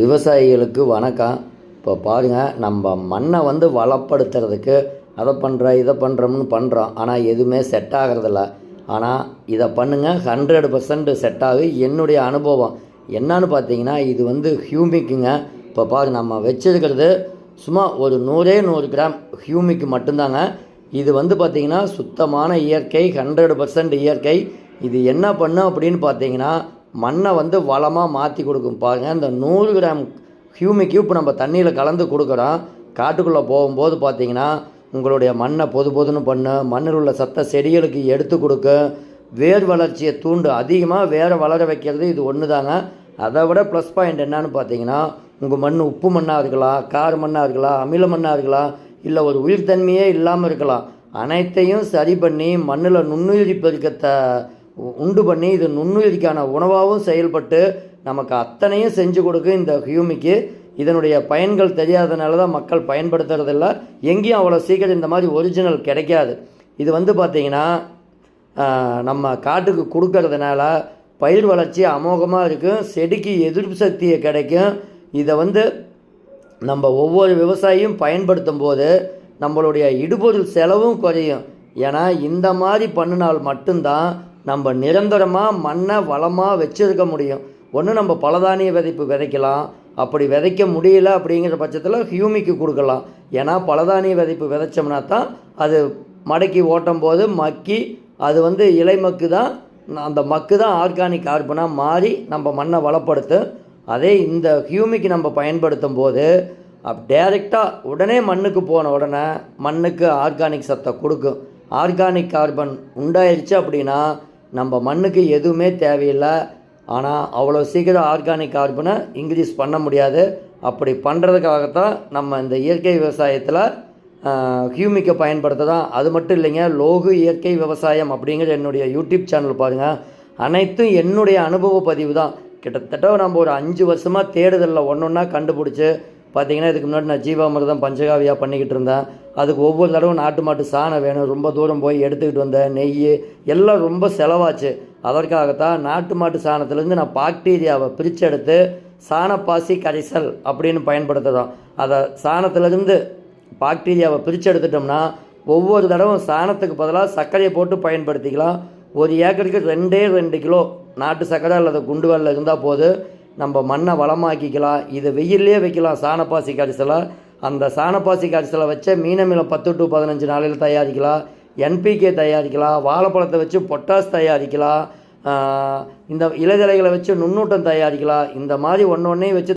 விவசாயிகளுக்கு வணக்கம். இப்போ பாருங்கள் நம்ம மண்ணை வந்து வளப்படுத்துறதுக்கு அதை பண்ணுற இதை பண்ணுறோம்னு பண்ணுறோம் ஆனால் எதுவுமே செட் ஆகிறதில்ல. ஆனால் இதை பண்ணுங்கள் ஹண்ட்ரட் பர்சன்ட் செட் ஆகும் என்னுடைய அனுபவம். என்னன்னு பார்த்தீங்கன்னா இது வந்து ஹியூமிக்குங்க இப்போ பாருங்க நம்ம வச்சிருக்கிறது சும்மா ஒரு நூறே நூறு கிராம் ஹியூமிக்கு மட்டும்தாங்க. இது வந்து பார்த்திங்கன்னா சுத்தமான இயற்கை ஹண்ட்ரட் பர்சன்ட் இயற்கை. இது என்ன பண்ணும் அப்படின்னு பார்த்தீங்கன்னா மண்ணை வந்து வளமாக மாற்றி கொடுக்கும். பாருங்கள் இந்த நூறு கிராம் ஹியூமிக் இப்போ நம்ம தண்ணியில் கலந்து கொடுக்குறோம். காட்டுக்குள்ளே போகும்போது பார்த்தீங்கன்னா உங்களுடைய மண்ணை பொது பொதுன்னு பண்ணும் மண்ணில் உள்ள சத்த செடிகளுக்கு எடுத்து கொடுக்கும் வேர் வளர்ச்சியை தூண்டு அதிகமாக வேரை வளர வைக்கிறது இது ஒன்று தாங்க அதை விட ப்ளஸ் பாயிண்ட் என்னன்னு பார்த்தீங்கன்னா உங்கள் மண் உப்பு மண்ணாக இருக்கலாம் கார் மண்ணாக இருக்கலாம் அமில மண்ணாக இருக்கலாம் இல்லை ஒரு உயிர்த்தன்மையே இல்லாமல் இருக்கலாம். அனைத்தையும் சரி பண்ணி மண்ணில் நுண்ணுயிரி பெருக்கத்தை உண்டு பண்ணி இது நுண்ணுயிரிக்கான உணவாகவும் செயல்பட்டு நமக்கு அத்தனையும் செஞ்சு கொடுக்கும் இந்த ஹியூமிக்கு. இதனுடைய பயன்கள் தெரியாதனால தான் மக்கள் பயன்படுத்துறதில்ல. எங்கேயும் அவ்வளோ சீக்கிரம் இந்த மாதிரி ஒரிஜினல் கிடைக்காது. இது வந்து பார்த்திங்கன்னா நம்ம காட்டுக்கு கொடுக்கறதுனால பயிர் வளர்ச்சி அமோகமாக இருக்கும். செடிக்கு எதிர்ப்பு சக்தியை கிடைக்கும். இதை வந்து நம்ம ஒவ்வொரு விவசாயியும் பயன்படுத்தும் போது நம்மளுடைய இடுபொருள் செலவும் குறையும். ஏன்னா இந்த மாதிரி பண்ணினால் மட்டும்தான் நம்ம நிரந்தரமாக மண்ணை வளமாக வச்சிருக்க முடியும். ஒன்று நம்ம பலதானிய விதைப்பு விதைக்கலாம். அப்படி விதைக்க முடியல அப்படிங்கிற பட்சத்தில் ஹியூமிக்கு கொடுக்கலாம். ஏன்னா பலதானிய விதைப்பு விதைச்சோம்னா தான் அது மடக்கி ஓட்டும் போது மக்கி அது வந்து இலை மக்கு தான் அந்த மக்கு தான் ஆர்கானிக் கார்பனாக மாறி நம்ம மண்ணை வளப்படுத்தும் அதே இந்த ஹியூமிக்கு நம்ம பயன்படுத்தும் போது அப் டைரெக்டாக உடனே மண்ணுக்கு போன உடனே மண்ணுக்கு ஆர்கானிக் சத்தை கொடுக்கும். ஆர்கானிக் கார்பன் உண்டாயிருச்சு அப்படின்னா நம்ம மண்ணுக்கு எதுவுமே தேவையில்லை. ஆனால் அவ்வளோ சீக்கிரம் ஆர்கானிக் கார்பனை இன்க்ரீஸ் பண்ண முடியாது. அப்படி பண்ணுறதுக்காகத்தான் நம்ம இந்த இயற்கை விவசாயத்தில் ஹியூமிக்கை பயன்படுத்துகிறோம் அது மட்டும் இல்லைங்க லோகு இயற்கை விவசாயம் அப்படிங்கிற என்னுடைய யூடியூப் சேனல் பாருங்கள் அனைத்தும் என்னுடைய அனுபவ பதிவு தான். கிட்டத்தட்ட நம்ம ஒரு அஞ்சு வருஷமாக தேடுதலில். ஒன்று ஒன்றா கண்டுபிடிச்சி பார்த்தீங்கன்னா இதுக்கு முன்னாடி நான் ஜீவாமிர்தம் பஞ்சகாவியாக பண்ணிக்கிட்டு இருந்தேன். அதுக்கு ஒவ்வொரு தடவை நாட்டு மாட்டு சாணம் வேணும். ரொம்ப தூரம் போய் எடுத்துக்கிட்டு வந்தேன் நெய் எல்லாம் ரொம்ப செலவாச்சு. அதற்காகத்தான் நாட்டு மாட்டு சாணத்துலேருந்து நான் பாக்டீரியாவை பிரித்து எடுத்து சாணப்பாசி கரைசல் அப்படின்னு பயன்படுத்துகிறோம் அதை சாணத்துலேருந்து பாக்டீரியாவை பிரித்து எடுத்துட்டோம்னா ஒவ்வொரு தடவை சாணத்துக்கு பதிலாக சர்க்கரையை போட்டு பயன்படுத்திக்கலாம். ஒரு ஏக்கருக்கு ரெண்டே ரெண்டு கிலோ நாட்டு சர்க்கரை அல்லது குண்டு வெல்லம் இருந்தால் போதும் நம்ம மண்ணை வளமாக்கிக்கலாம். இதை வெயிலே வைக்கலாம் சாணப்பாசி கரிசலை. அந்த சாணப்பாசி காய்ச்சலை வச்ச மீனமிலம் பத்து டு பதினஞ்சு நாளையில் தயாரிக்கலாம். என்பிகே தயாரிக்கலாம். வாழைப்பழத்தை வச்சு பொட்டாஸ் தயாரிக்கலாம். இந்த இலைதலைகளை வச்சு நுண்ணூட்டம் தயாரிக்கலாம். இந்த மாதிரி ஒன்று ஒன்றையும் வச்சு